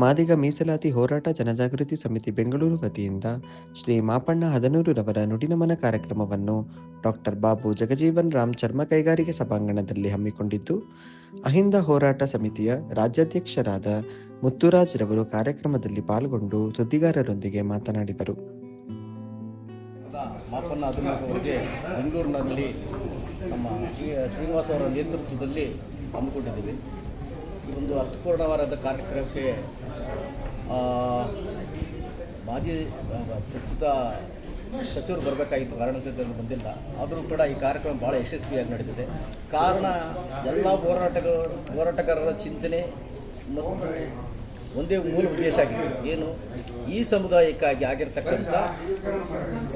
ಮಾದಿಗ ಮೀಸಲಾತಿ ಹೋರಾಟ ಜನಜಾಗೃತಿ ಸಮಿತಿ ಬೆಂಗಳೂರು ವತಿಯಿಂದ ಶ್ರೀ ಮಾಪಣ್ಣ ಹದನೂರುರವರ ನುಡಿನಮನ ಕಾರ್ಯಕ್ರಮವನ್ನು ಡಾಕ್ಟರ್ ಬಾಬು ಜಗಜೀವನ್ ರಾಮ್ ಚರ್ಮ ಕೈಗಾರಿಕೆ ಸಭಾಂಗಣದಲ್ಲಿ ಹಮ್ಮಿಕೊಂಡಿದ್ದು, ಅಹಿಂದ ಹೋರಾಟ ಸಮಿತಿಯ ರಾಜ್ಯಾಧ್ಯಕ್ಷರಾದ ಮುತ್ತುರಾಜ್ ರವರು ಕಾರ್ಯಕ್ರಮದಲ್ಲಿ ಪಾಲ್ಗೊಂಡು ಸುದ್ದಿಗಾರರೊಂದಿಗೆ ಮಾತನಾಡಿದರು. ಮಾಪನ್ನ ಅವರಿಗೆ ಬೆಂಗಳೂರಿನಲ್ಲಿ ನಮ್ಮ ಶ್ರೀ ಶ್ರೀನಿವಾಸ ಅವರ ನೇತೃತ್ವದಲ್ಲಿ ಹಮ್ಮಿಕೊಂಡಿದ್ದೀವಿ. ಈ ಒಂದು ಅರ್ಥಪೂರ್ಣವಾದ ಕಾರ್ಯಕ್ರಮಕ್ಕೆ ಮಾಜಿ ಪ್ರಸ್ತುತ ಸಚಿವರು ಬರಬೇಕಾಗಿತ್ತು ಕಾರಣದಿಂದ ಬಂದಿಲ್ಲ. ಆದರೂ ಕೂಡ ಈ ಕಾರ್ಯಕ್ರಮ ಭಾಳ ಯಶಸ್ವಿಯಾಗಿ ನಡೆದಿದೆ. ಕಾರಣ ಎಲ್ಲ ಹೋರಾಟಗಳು ಹೋರಾಟಗಾರರ ಚಿಂತನೆ ಒಂದೇ ಮೂಲ ಉದ್ದೇಶ ಆಗಿದೆ. ಏನು? ಈ ಸಮುದಾಯಕ್ಕಾಗಿ ಆಗಿರ್ತಕ್ಕಂಥ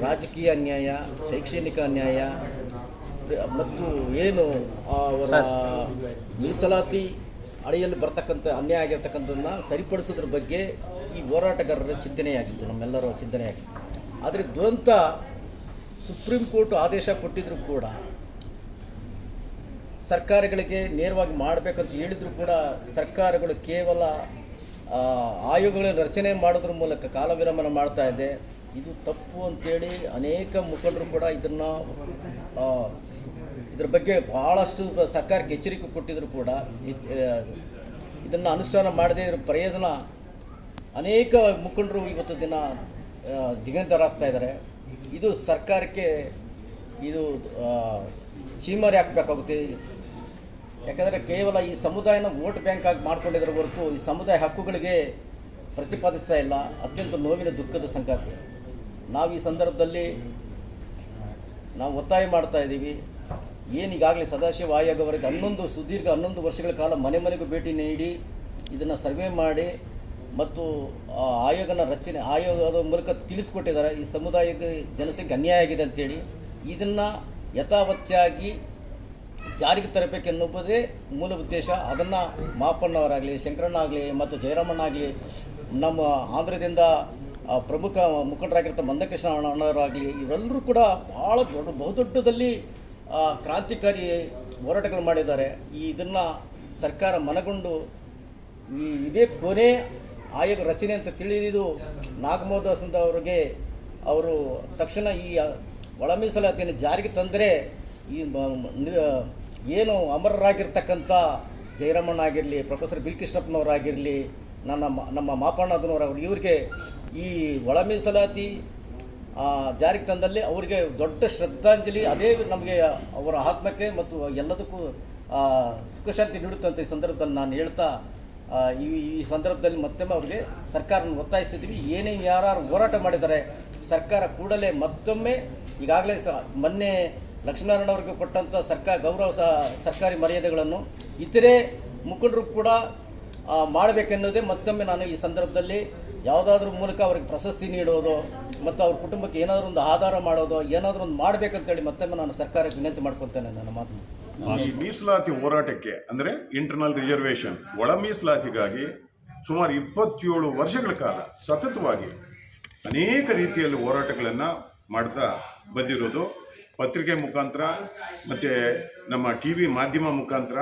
ರಾಜಕೀಯ ಅನ್ಯಾಯ ಶೈಕ್ಷಣಿಕ ಅನ್ಯಾಯ ಮತ್ತು ಏನು? ಅವರ ಮೀಸಲಾತಿ ಅಡಿಯಲ್ಲಿ ಬರ್ತಕ್ಕಂಥ ಅನ್ಯಾಯ ಆಗಿರ್ತಕ್ಕಂಥದನ್ನ ಸರಿಪಡಿಸೋದ್ರ ಬಗ್ಗೆ ಈ ಹೋರಾಟಗಾರರ ಚಿಂತನೆಯಾಗಿತ್ತು, ನಮ್ಮೆಲ್ಲರ ಚಿಂತನೆಯಾಗಿತ್ತು. ಆದರೆ ದುರಂತ ಸುಪ್ರೀಂ ಕೋರ್ಟ್ ಆದೇಶ ಕೊಟ್ಟಿದ್ರು ಕೂಡ, ಸರ್ಕಾರಗಳಿಗೆ ನೇರವಾಗಿ ಮಾಡಬೇಕಂತ ಹೇಳಿದರೂ ಕೂಡ ಸರ್ಕಾರಗಳು ಕೇವಲ ಆಯೋಗಗಳ ರಚನೆ ಮಾಡೋದ್ರ ಮೂಲಕ ಕಾಲ ವಿರಮನ ಮಾಡ್ತಾ ಇದೆ. ಇದು ತಪ್ಪು ಅಂತೇಳಿ ಅನೇಕ ಮುಖಂಡರು ಕೂಡ ಇದನ್ನು ಇದ್ರ ಬಗ್ಗೆ ಭಾಳಷ್ಟು ಸರ್ಕಾರಕ್ಕೆ ಎಚ್ಚರಿಕೆ ಕೊಟ್ಟಿದ್ರು ಕೂಡ ಇದನ್ನು ಅನುಷ್ಠಾನ ಮಾಡದೇ ಇರೋ ಪ್ರಯೋಜನ ಅನೇಕ ಮುಖಂಡರು ಇವತ್ತು ದಿನ ದಿಗಂತರಾಗ್ತಾ ಇದ್ದಾರೆ ಇದು ಸರ್ಕಾರಕ್ಕೆ ಇದು ಚೀಮಾರಿ ಹಾಕಬೇಕಾಗುತ್ತೆ. ಯಾಕಂದರೆ ಕೇವಲ ಈ ಸಮುದಾಯನ ವೋಟ್ ಬ್ಯಾಂಕ್ ಆಗಿ ಮಾಡ್ಕೊಂಡಿದ್ರ ಹೊರತು ಈ ಸಮುದಾಯ ಹಕ್ಕುಗಳಿಗೆ ಪ್ರತಿಪಾದಿಸ್ತಾ ಇಲ್ಲ. ಅತ್ಯಂತ ನೋವಿನ ದುಃಖದ ಸಂಗಾತಿ. ನಾವು ಈ ಸಂದರ್ಭದಲ್ಲಿ ನಾವು ಒತ್ತಾಯ ಮಾಡ್ತಾ ಇದ್ದೀವಿ. ಏನು ಈಗಾಗಲೇ ಸದಾಶಿವ ಆಯೋಗ ಅವರಿಗೆ ಹನ್ನೊಂದು ಸುದೀರ್ಘ ಹನ್ನೊಂದು ವರ್ಷಗಳ ಕಾಲ ಮನೆ ಮನೆಗೂ ಭೇಟಿ ನೀಡಿ ಇದನ್ನು ಸರ್ವೆ ಮಾಡಿ ಮತ್ತು ಆಯೋಗನ ರಚನೆ, ಆಯೋಗದ ಮೂಲಕ ತಿಳಿಸ್ಕೊಟ್ಟಿದ್ದಾರೆ. ಈ ಸಮುದಾಯಕ್ಕೆ ಜನಸಂಖ್ಯೆ ಅನ್ಯಾಯ ಆಗಿದೆ ಅಂತೇಳಿ ಇದನ್ನು ಯಥಾವತ್ತಾಗಿ ಜಾರಿಗೆ ತರಬೇಕೆನ್ನುವುದೇ ಮೂಲ ಉದ್ದೇಶ. ಅದನ್ನು ಮಾಪಣ್ಣವರಾಗಲಿ ಶಂಕರಣ್ಣ ಆಗಲಿ ಮತ್ತು ಜಯರಾಮಣ್ಣ ಆಗಲಿ, ನಮ್ಮ ಆಂಧ್ರದಿಂದ ಪ್ರಮುಖ ಮುಖಂಡರಾಗಿರ್ತ ಮಂದಕೃಷ್ಣ ಅಣ್ಣವರಾಗಲಿ, ಇವರೆಲ್ಲರೂ ಕೂಡ ಭಾಳ ದೊಡ್ಡ, ಬಹುದೊಡ್ಡದಲ್ಲಿ ಕ್ರಾಂತಿಕಾರಿ ಹೋರಾಟಗಳು ಮಾಡಿದ್ದಾರೆ. ಈ ಇದನ್ನು ಸರ್ಕಾರ ಮನಗೊಂಡು ಈ ಇದೇ ಕೊನೆ ಆಯೋಗ ರಚನೆ ಅಂತ ತಿಳಿದಿದ್ದು ಅಂತ ಅವರಿಗೆ ಅವರು ತಕ್ಷಣ ಈ ಒಳ ಮೀಸಲಾತಿಯನ್ನು ಜಾರಿಗೆ ತಂದರೆ ಈ ಏನು ಅಮರರಾಗಿರ್ತಕ್ಕಂಥ ಜಯರಾಮಣ್ಣ ಆಗಿರಲಿ, ಪ್ರೊಫೆಸರ್ ಬಿ ಕೃಷ್ಣಪ್ಪನವರಾಗಿರಲಿ ನನ್ನ ನಮ್ಮ ಮಾಪಣ್ಣದನವರಾಗಲಿ ಇವರಿಗೆ ಈ ಒಳ ಮೀಸಲಾತಿ ಜಾರಿಗೆ ತಂದಲ್ಲಿ ಅವರಿಗೆ ದೊಡ್ಡ ಶ್ರದ್ಧಾಂಜಲಿ, ಅದೇ ನಮಗೆ ಅವರ ಆತ್ಮಕ್ಕೆ ಮತ್ತು ಎಲ್ಲದಕ್ಕೂ ಸುಖಶಾಂತಿ ನೀಡುತ್ತಂತ ಈ ಸಂದರ್ಭದಲ್ಲಿ ನಾನು ಹೇಳ್ತಾ ಈ ಈ ಸಂದರ್ಭದಲ್ಲಿ ಮತ್ತೊಮ್ಮೆ ಅವರಿಗೆ ಸರ್ಕಾರವನ್ನು ಒತ್ತಾಯಿಸ್ತಿದ್ದೀವಿ ಏನೇ ಯಾರು ಹೋರಾಟ ಮಾಡಿದ್ದಾರೆ ಸರ್ಕಾರ ಕೂಡಲೇ ಮತ್ತೊಮ್ಮೆ ಈಗಾಗಲೇ ಸಹ ಮೊನ್ನೆ ಲಕ್ಷ್ಮೀನಾರಾಯಣ ಅವರಿಗೆ ಕೊಟ್ಟಂಥ ಸರ್ಕಾರ, ಗೌರವ ಸಹ, ಸರ್ಕಾರಿ ಮರ್ಯಾದೆಗಳನ್ನು ಇತರೆ ಮುಖಂಡರು ಕೂಡ ಮಾಡಬೇಕೆನ್ನೋದೇ ಮತ್ತೊಮ್ಮೆ ನಾನು ಈ ಸಂದರ್ಭದಲ್ಲಿ ಯಾವುದಾದ್ರೂ ಮೂಲಕ ಅವ್ರಿಗೆ ಪ್ರಶಸ್ತಿ ನೀಡೋದು, ಮತ್ತು ಅವ್ರ ಕುಟುಂಬಕ್ಕೆ ಏನಾದರೂ ಒಂದು ಆಧಾರ ಮಾಡೋದು, ಏನಾದರೂ ಒಂದು ಮಾಡಬೇಕಂತೇಳಿ ಮತ್ತೊಮ್ಮೆ ನಾನು ಸರ್ಕಾರಕ್ಕೆ ವಿನಂತಿ ಮಾಡ್ಕೊತೇನೆ ನನ್ನ ಮಾತು ಈ ಮೀಸಲಾತಿ ಹೋರಾಟಕ್ಕೆ, ಅಂದರೆ ಇಂಟರ್ನಲ್ ರಿಸರ್ವೇಷನ್ ಒಳ ಮೀಸಲಾತಿಗಾಗಿ ಸುಮಾರು ಇಪ್ಪತ್ತೇಳು ವರ್ಷಗಳ ಕಾಲ ಸತತವಾಗಿ ಅನೇಕ ರೀತಿಯಲ್ಲಿ ಹೋರಾಟಗಳನ್ನು ಮಾಡ್ತಾ ಬಂದಿರೋದು. ಪತ್ರಿಕೆ ಮುಖಾಂತರ, ಮತ್ತು ನಮ್ಮ ಟಿ ವಿ ಮಾಧ್ಯಮ ಮುಖಾಂತರ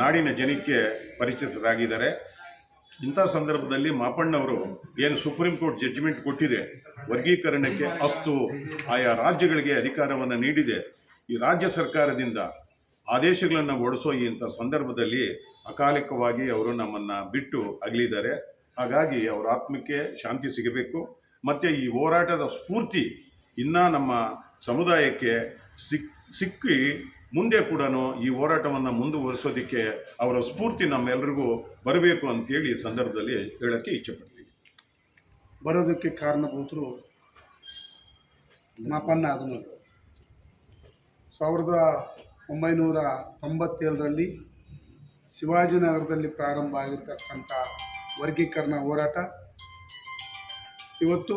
ನಾಡಿನ ಜನಕ್ಕೆ ಪರಿಚಿತರಾಗಿದ್ದಾರೆ. ಇಂಥ ಸಂದರ್ಭದಲ್ಲಿ ಮಾಪಣ್ಣವರು ಏನು ಸುಪ್ರೀಂ ಕೋರ್ಟ್ ಜಡ್ಜ್ಮೆಂಟ್ ಕೊಟ್ಟಿದೆ, ವರ್ಗೀಕರಣಕ್ಕೆ ಅಸ್ತು ಆಯಾ ರಾಜ್ಯಗಳಿಗೆ ಅಧಿಕಾರವನ್ನು ನೀಡಿದೆ. ಈ ರಾಜ್ಯ ಸರ್ಕಾರದಿಂದ ಆದೇಶಗಳನ್ನು ಹೊಡೆಸೋ ಇಂಥ ಸಂದರ್ಭದಲ್ಲಿ ಅಕಾಲಿಕವಾಗಿ ಅವರು ನಮ್ಮನ್ನು ಬಿಟ್ಟು ಅಗಲಿದ್ದಾರೆ. ಹಾಗಾಗಿ ಅವರ ಆತ್ಮಕ್ಕೆ ಶಾಂತಿ ಸಿಗಬೇಕು. ಮತ್ತು ಈ ಹೋರಾಟದ ಸ್ಫೂರ್ತಿ ಇನ್ನೂ ನಮ್ಮ ಸಮುದಾಯಕ್ಕೆ ಸಿಕ್, ಸಿಕ್ಕಿ ಮುಂದೆ ಕೂಡ ಈ ಹೋರಾಟವನ್ನು ಮುಂದುವರಿಸೋದಕ್ಕೆ ಅವರ ಸ್ಫೂರ್ತಿ ನಮ್ಮೆಲ್ಲರಿಗೂ ಬರಬೇಕು ಅಂತೇಳಿ ಈ ಸಂದರ್ಭದಲ್ಲಿ ಹೇಳೋಕ್ಕೆ ಇಚ್ಛೆಪಡ್ತೀವಿ ಬರೋದಕ್ಕೆ ಕಾರಣಭೂತರು ಮಾಪನ್ನ ಆದನೂರು ಸಾವಿರದ ಒಂಬೈನೂರ ತೊಂಬತ್ತೇಳರಲ್ಲಿ ಶಿವಾಜಿನಗರದಲ್ಲಿ ಪ್ರಾರಂಭ ಆಗಿರ್ತಕ್ಕಂಥ ವರ್ಗೀಕರಣ ಹೋರಾಟ. ಇವತ್ತು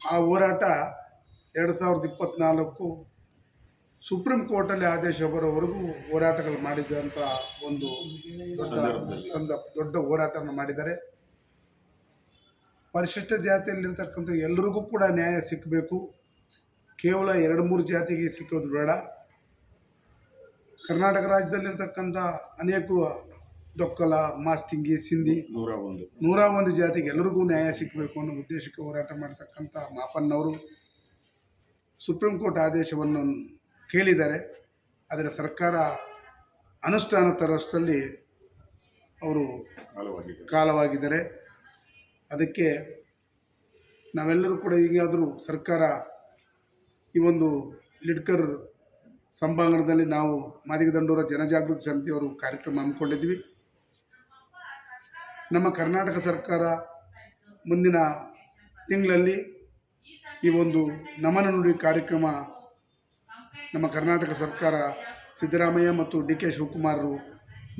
ಆ ಹೋರಾಟ ಎರಡು ಸಾವಿರದ ಇಪ್ಪತ್ತ್ನಾಲ್ಕು ಸುಪ್ರೀಂ ಕೋರ್ಟಲ್ಲಿ ಆದೇಶ ಬರೋವರೆಗೂ ಹೋರಾಟಗಳು ಮಾಡಿದಂಥ ಒಂದು ದೊಡ್ಡ. ಸಂದ- ದೊಡ್ಡ ಹೋರಾಟವನ್ನು ಮಾಡಿದ್ದಾರೆ. ಪರಿಶಿಷ್ಟ ಜಾತಿಯಲ್ಲಿರ್ತಕ್ಕಂಥ ಎಲ್ರಿಗೂ ಕೂಡ ನ್ಯಾಯ ಸಿಕ್ಕಬೇಕು ಕೇವಲ ಎರಡು ಮೂರು ಜಾತಿಗೆ ಸಿಕ್ಕೋದು ಬೇಡ. ಕರ್ನಾಟಕ ರಾಜ್ಯದಲ್ಲಿರ್ತಕ್ಕಂಥ ಅನೇಕ ಡೊಕ್ಕಲ ಮಾಸ್ತಿಂಗಿ ಸಿಂಧಿ ನೂರ ಒಂದು. ನೂರ ಒಂದು ಜಾತಿಗೆ ಎಲ್ಲರಿಗೂ ನ್ಯಾಯ ಸಿಕ್ಕಬೇಕು ಅನ್ನೋ ಉದ್ದೇಶಕ್ಕೆ ಹೋರಾಟ ಮಾಡ್ತಕ್ಕಂಥ ಮಾಪನ್ನವರು ಸುಪ್ರೀಂ ಕೋರ್ಟ್ ಆದೇಶವನ್ನು ಕೇಳಿದ್ದಾರೆ. ಅದರ ಸರ್ಕಾರ ಅನುಷ್ಠಾನ ತರೋಷ್ಟರಲ್ಲಿ ಅವರು ಕಾಲವಾಗಿದೆ ಕಾಲವಾಗಿದ್ದಾರೆ. ಅದಕ್ಕೆ ನಾವೆಲ್ಲರೂ ಕೂಡ ಈಗಾದರೂ ಸರ್ಕಾರ ಈ ಒಂದು ಲಿಡ್ಕರ್ ಸಂಭಾಂಗಣದಲ್ಲಿ ನಾವು ಮಾದಿಗದಂಡೂರ ಜನಜಾಗೃತಿ ಸಮಿತಿಯವರು ಕಾರ್ಯಕ್ರಮ ಹಮ್ಮಿಕೊಂಡಿದ್ವಿ ನಮ್ಮ ಕರ್ನಾಟಕ ಸರ್ಕಾರ ಮುಂದಿನ ತಿಂಗಳಲ್ಲಿ ಈ ಒಂದು ನಮನ ನುಡಿ ಕಾರ್ಯಕ್ರಮ ನಮ್ಮ ಕರ್ನಾಟಕ ಸರ್ಕಾರ ಸಿದ್ದರಾಮಯ್ಯ ಮತ್ತು ಡಿ ಕೆ ಶಿವಕುಮಾರರು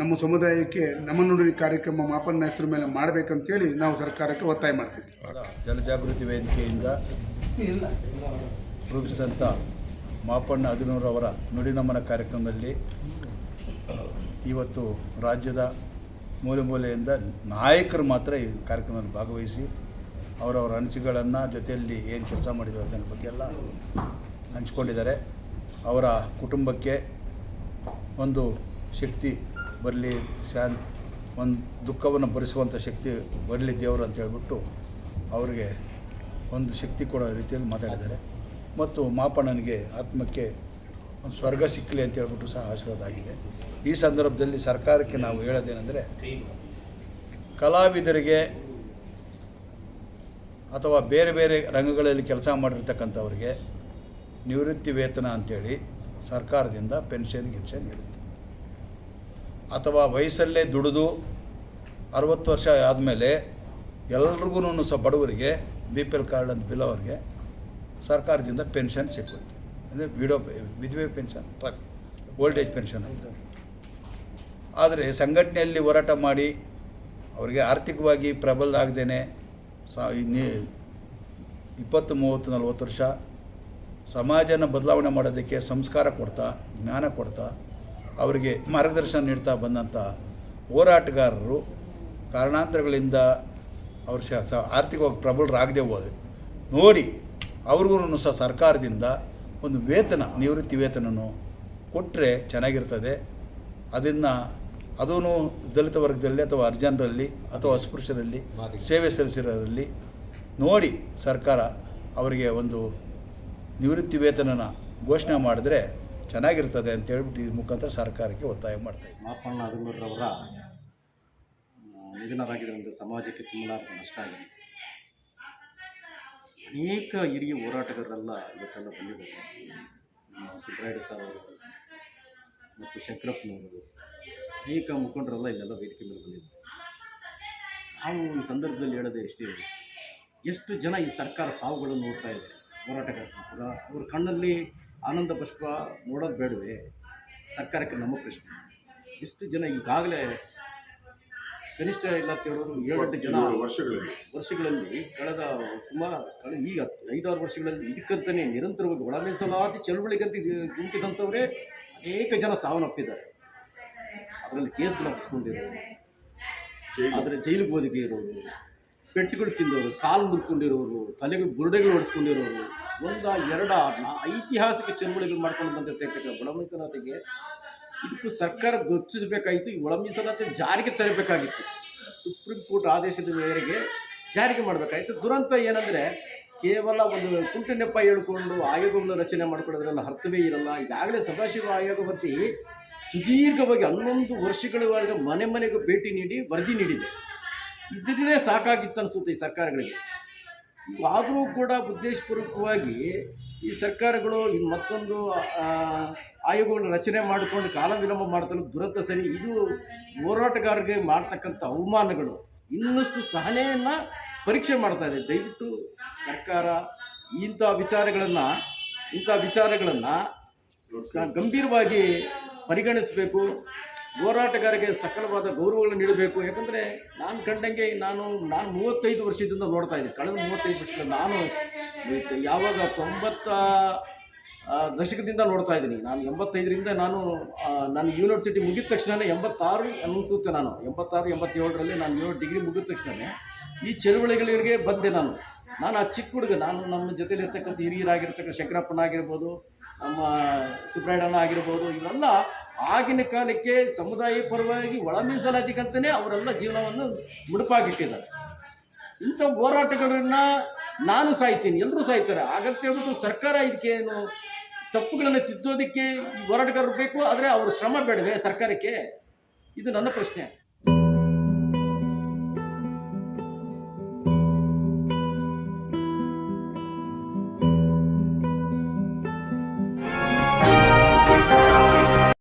ನಮ್ಮ ಸಮುದಾಯಕ್ಕೆ ನಮ್ಮ ನುಡಿ ಕಾರ್ಯಕ್ರಮ ಮಾಪನ್ನ ಹೆಸರು ಮೇಲೆ ಮಾಡಬೇಕಂತೇಳಿ ನಾವು ಸರ್ಕಾರಕ್ಕೆ ಒತ್ತಾಯ ಮಾಡ್ತಿದ್ವಿ. ಜನಜಾಗೃತಿ ವೇದಿಕೆಯಿಂದ ಇಲ್ಲ. ರೂಪಿಸಿದಂಥ ಮಾಪಣ್ಣ ಹದಿನೂರವರ ನುಡಿನಮನ ಕಾರ್ಯಕ್ರಮದಲ್ಲಿ ಇವತ್ತು ರಾಜ್ಯದ ಮೂಲೆ ಮೂಲೆಯಿಂದ ನಾಯಕರು ಮಾತ್ರ ಈ ಕಾರ್ಯಕ್ರಮದಲ್ಲಿ ಭಾಗವಹಿಸಿ ಅವರವರ ಅನಿಸಿಕೆಗಳನ್ನು ಜೊತೆಯಲ್ಲಿ ಏನು ಕೆಲಸ ಮಾಡಿದ್ದಾರೆ ಅದರ ಬಗ್ಗೆ ಎಲ್ಲ ಹಂಚ್ಕೊಂಡಿದ್ದಾರೆ. ಅವರ ಕುಟುಂಬಕ್ಕೆ ಒಂದು ಶಕ್ತಿ ಬರಲಿ, ಶಾನ್, ಒಂದು ದುಃಖವನ್ನು ಭರಿಸುವಂಥ ಶಕ್ತಿ ಬರಲಿ ದೇವರು ಅಂತ ಹೇಳ್ಬಿಟ್ಟು ಅವರಿಗೆ ಒಂದು ಶಕ್ತಿ ಕೊಡೋ ರೀತಿಯಲ್ಲಿ ಮಾತಾಡಿದ್ದಾರೆ. ಮತ್ತು ಮಾಪಣ್ಣನಿಗೆ ಆತ್ಮಕ್ಕೆ ಒಂದು ಸ್ವರ್ಗ ಸಿಕ್ಕಲಿ ಅಂತ ಹೇಳ್ಬಿಟ್ಟು ಸಹ ಆಶೀರ್ವಾದ ಆಗಿದೆ. ಈ ಸಂದರ್ಭದಲ್ಲಿ ಸರ್ಕಾರಕ್ಕೆ ನಾವು ಹೇಳೋದೇನೆಂದರೆ, ಕಲಾವಿದರಿಗೆ ಅಥವಾ ಬೇರೆ ಬೇರೆ ರಂಗಗಳಲ್ಲಿ ಕೆಲಸ ಮಾಡಿರ್ತಕ್ಕಂಥವ್ರಿಗೆ ನಿವೃತ್ತಿ ವೇತನ ಅಂಥೇಳಿ ಸರ್ಕಾರದಿಂದ ಪೆನ್ಷನ್ ಗಿನ್ಷನ್ ಇರುತ್ತೆ. ಅಥವಾ ವಯಸ್ಸಲ್ಲೇ ದುಡಿದು ಅರವತ್ತು ವರ್ಷ ಆದಮೇಲೆ ಎಲ್ರಿಗೂ ಸಹ ಬಡವರಿಗೆ ಬಿ ಪಿ ಎಲ್ ಕಾರ್ಡ್ ಅಂತ ಬಿಲ್ ಅವ್ರಿಗೆ ಸರ್ಕಾರದಿಂದ ಪೆನ್ಷನ್ ಸಿಕ್ಕುತ್ತೆ. ಅಂದರೆ ವಿಡೋ ವಿಧವೆ ಪೆನ್ಷನ್, ಓಲ್ಡ್ ಏಜ್ ಪೆನ್ಷನ್ ಅಂತ. ಆದರೆ ಸಂಘಟನೆಯಲ್ಲಿ ಹೋರಾಟ ಮಾಡಿ ಅವರಿಗೆ ಆರ್ಥಿಕವಾಗಿ ಪ್ರಬಲ ಆಗದೇನೆ ಸಾ ಇಪ್ಪತ್ತು, ಮೂವತ್ತು, ನಲ್ವತ್ತು ವರ್ಷ ಸಮಾಜನ ಬದಲಾವಣೆ ಮಾಡೋದಕ್ಕೆ ಸಂಸ್ಕಾರ ಕೊಡ್ತಾ ಜ್ಞಾನ ಕೊಡ್ತಾ ಅವರಿಗೆ ಮಾರ್ಗದರ್ಶನ ನೀಡ್ತಾ ಬಂದಂಥ ಹೋರಾಟಗಾರರು ಕಾರಣಾಂತರಗಳಿಂದ ಅವರು ಶ ಆರ್ಥಿಕವಾಗಿ ಪ್ರಬಲರಾಗದೆ ಹೋದೆ. ನೋಡಿ ಅವ್ರಿಗೂ ಸಹ ಸರ್ಕಾರದಿಂದ ಒಂದು ವೇತನ ನಿವೃತ್ತಿ ವೇತನನು ಕೊಟ್ಟರೆ ಚೆನ್ನಾಗಿರ್ತದೆ. ಅದನ್ನು ಅದೂ ದಲಿತ ವರ್ಗದಲ್ಲಿ ಅಥವಾ ಅರ್ಜನರಲ್ಲಿ ಅಥವಾ ಅಸ್ಪೃಶ್ಯರಲ್ಲಿ ಸೇವೆ ಸಲ್ಲಿಸಿರೋರಲ್ಲಿ ನೋಡಿ ಸರ್ಕಾರ ಅವರಿಗೆ ಒಂದು ನಿವೃತ್ತಿ ವೇತನನ ಘೋಷಣೆ ಮಾಡಿದ್ರೆ ಚೆನ್ನಾಗಿರ್ತದೆ ಅಂತ ಹೇಳ್ಬಿಟ್ಟು ಈ ಮುಖಾಂತರ ಸರ್ಕಾರಕ್ಕೆ ಒತ್ತಾಯ ಮಾಡ್ತಾ ಇದ್ದೀನಿ ಮಾಪಣ್ಣ ಹದಿಮೂರರವರ ನಿಧನರಾಗಿದ್ದರಿಂದ ಸಮಾಜಕ್ಕೆ ತುಂಬಲಾರದ ನಷ್ಟ ಆಗಿದೆ. ಅನೇಕ ಹಿರಿಯ ಹೋರಾಟಗಾರರೆಲ್ಲ ಇವತ್ತೆಲ್ಲ ಬಂದಿದ್ದಾರೆ. ನಮ್ಮ ಸಿದ್ದರಾಮಯ್ಯ ಸರ್ ಅವರು ಮತ್ತು ಶಂಕರಪ್ಪನವರು. ಅನೇಕ ಮುಖಂಡರೆಲ್ಲ ಇಲ್ಲೆಲ್ಲ ವೇದಿಕೆ ಮೇಲೆ ಬಂದಿದ್ದಾರೆ. ನಾವು ಈ ಸಂದರ್ಭದಲ್ಲಿ ಹೇಳೋದೇ ಎಷ್ಟೇ ಎಷ್ಟು ಜನ ಈ ಸರ್ಕಾರ ಸಾವುಗಳನ್ನು ನೋಡ್ತಾ ಇದೆ. ಹೋರಾಟಗಾರರು ಕೂಡ ಅವ್ರ ಕಣ್ಣಲ್ಲಿ ಆನಂದ ಪುಷ್ಪ ನೋಡೋದು ಬೇಡವೇ? ಸರ್ಕಾರಕ್ಕೆ ನಮ್ಮ ಪ್ರಶ್ನೆ. ಇಷ್ಟು ಜನ ಈಗಾಗಲೇ ಕನಿಷ್ಠ ಇಲ್ಲ ಅಂತ ಹೇಳೋರು ಏಳೆಂಟು ಜನ ವರ್ಷಗಳಲ್ಲಿ. ವರ್ಷಗಳಲ್ಲಿ ಕಳೆದ ಸುಮಾರು ಕಳೆದ ಈಗ ಐದಾರು ವರ್ಷಗಳಲ್ಲಿ ಇದಕ್ಕಂತಲೇ ನಿರಂತರವಾಗಿ ಒಳ ಮೀಸಲಾತಿ ಚಳುವಳಿಗಂತ ಗುಂಪಿದಂಥವರೇ ಅನೇಕ ಜನ ಸಾವನ್ನಪ್ಪಿದ್ದಾರೆ. ಅದರಲ್ಲಿ ಕೇಸ್ಗಳು ಹಾಕ್ಸ್ಕೊಂಡಿರೋರು. ಆದರೆ ಜೈಲಿಗೆ ಹೋದಿಗೆ ಇರೋರು. ಪೆಟ್ಟುಗಳು ತಿಂದವರು, ಕಾಲು ಮುರ್ಕೊಂಡಿರೋರು, ತಲೆಗೆ ಬುರುಡೆಗಳು ಹೊಡೆಸ್ಕೊಂಡಿರೋರು, ಒಂದ, ಎರಡ ಐತಿಹಾಸಿಕ ಚಳುವಳಿಗಳು ಮಾಡ್ಕೊಂಡು ಬಂದಿರ್ತಕ್ಕಂಥ ಒಳ ಮೀಸಲಾತಿಗೆ ಇದಕ್ಕೂ ಸರ್ಕಾರ ಗೊತ್ತಿಸಬೇಕಾಗಿತ್ತು ಈ ಒಳ ಮೀಸಲಾತಿ ಜಾರಿಗೆ ತರಬೇಕಾಗಿತ್ತು. ಸುಪ್ರೀಂ ಕೋರ್ಟ್ ಆದೇಶದ ಮೇರೆಗೆ ಜಾರಿಗೆ ಮಾಡಬೇಕಾಯಿತು ದುರಂತ ಏನಂದರೆ, ಕೇವಲ ಒಂದು ಕುಂಟು ಹೇಳ್ಕೊಂಡು ಆಯೋಗವನ್ನು ರಚನೆ ಮಾಡ್ಕೊಳ್ಳೋದ್ರಲ್ಲಿ ಅರ್ಥವೇ ಇರಲ್ಲ. ಈಗಾಗಲೇ ಸದಾಶಿವ ಆಯೋಗ ವತಿ ಸುದೀರ್ಘವಾಗಿ ಹನ್ನೊಂದು ವರ್ಷಗಳವರೆಗೆ ಮನೆ ಮನೆಗೂ ಭೇಟಿ ನೀಡಿ ವರದಿ ನೀಡಿದೆ. ಇದನ್ನೇ ಸಾಕಾಗಿತ್ತು ಅನಿಸುತ್ತೆ ಈ ಸರ್ಕಾರಗಳಿಗೆ. ಆದರೂ ಕೂಡ ಉದ್ದೇಶಪೂರ್ವಕವಾಗಿ ಈ ಸರ್ಕಾರಗಳು ಮತ್ತೊಂದು ಆ, ಆಯೋಗಗಳನ್ನು ರಚನೆ ಮಾಡಿಕೊಂಡು ಕಾಲ ವಿಳಂಬ ಮಾಡ್ತಾರೆ ದುರಂತ ಸರಿ. ಇದು ಹೋರಾಟಗಾರರಿಗೆ ಮಾಡ್ತಕ್ಕಂಥ ಅವಮಾನಗಳು. ಇನ್ನಷ್ಟು ಸಹನೆಯನ್ನು ಪರೀಕ್ಷೆ ಮಾಡ್ತಾ ಇದೆ. ದಯವಿಟ್ಟು ಸರ್ಕಾರ ಇಂಥ ವಿಚಾರಗಳನ್ನು ಇಂಥ ವಿಚಾರಗಳನ್ನು ಗಂಭೀರವಾಗಿ ಪರಿಗಣಿಸಬೇಕು. ಹೋರಾಟಗಾರರಿಗೆ ಸಕಲವಾದ ಗೌರವಗಳನ್ನು ನೀಡಬೇಕು. ಯಾಕಂದರೆ ನಾನು ಕಂಡಂಗೆ ನಾನು ನಾನು ಮೂವತ್ತೈದು ವರ್ಷದಿಂದ ನೋಡ್ತಾ ಇದ್ದೆ. ಕಳೆದ ಮೂವತ್ತೈದು ವರ್ಷದಿಂದ ನಾನು ಯಾವಾಗ ತೊಂಬತ್ತ ದಶಕದಿಂದ ನೋಡ್ತಾ ಇದ್ದೀನಿ. ನಾನು ಎಂಬತ್ತೈದರಿಂದ ನಾನು ನನ್ನ ನಾನು ಯೂನಿವರ್ಸಿಟಿ ಮುಗಿದ ತಕ್ಷಣವೇ ಎಂಬತ್ತಾರು ಅನಿಸುತ್ತೆ ನಾನು, ಎಂಬತ್ತಾರು, ಎಂಬತ್ತೇಳರಲ್ಲಿ ನಾನು ಏಳು ಡಿಗ್ರಿ ಮುಗಿದ ತಕ್ಷಣವೇ ಈ ಚಳುವಳಿಗಳಿಗೆ ಬಂದೆ ನಾನು. ನಾನು ಆ ಚಿಕ್ಕ ಹುಡುಗ, ನಾನು ನಮ್ಮ ಜೊತೆಯಲ್ಲಿರ್ತಕ್ಕಂಥ ಹಿರಿಯರಾಗಿರ್ತಕ್ಕಂಥ ಶಂಕರಪ್ಪನ ಆಗಿರ್ಬೋದು, ನಮ್ಮ ಸುಬ್ರಾಯಣ್ಣ ಆಗಿರ್ಬೋದು, ಇವರೆಲ್ಲ ಆಗಿನ ಕಾಲಕ್ಕೆ ಸಮುದಾಯ ಪರವಾಗಿ ಒಳ ಅವರೆಲ್ಲ ಜೀವನವನ್ನು ಮುಡುಪಾಗಿಟ್ಟಿದ್ದಾರೆ. ಇಂಥ ಹೋರಾಟಗಳನ್ನು ನಾನು ಸಾಯ್ತೀನಿ ಎಲ್ಲರೂ ಸಾಯ್ತಾರೆ. ಹಾಗಂತ ಹೇಳ್ಬಿಟ್ಟು ಸರ್ಕಾರ ಇದಕ್ಕೆ ಏನು ತಪ್ಪುಗಳನ್ನು ತಿದ್ದೋದಕ್ಕೆ ಹೋರಾಟಗಾರರು ಬೇಕು, ಆದರೆ ಅವರು ಶ್ರಮ ಬೇಡವೆ ಸರ್ಕಾರಕ್ಕೆ? ಇದು ನನ್ನ ಪ್ರಶ್ನೆ.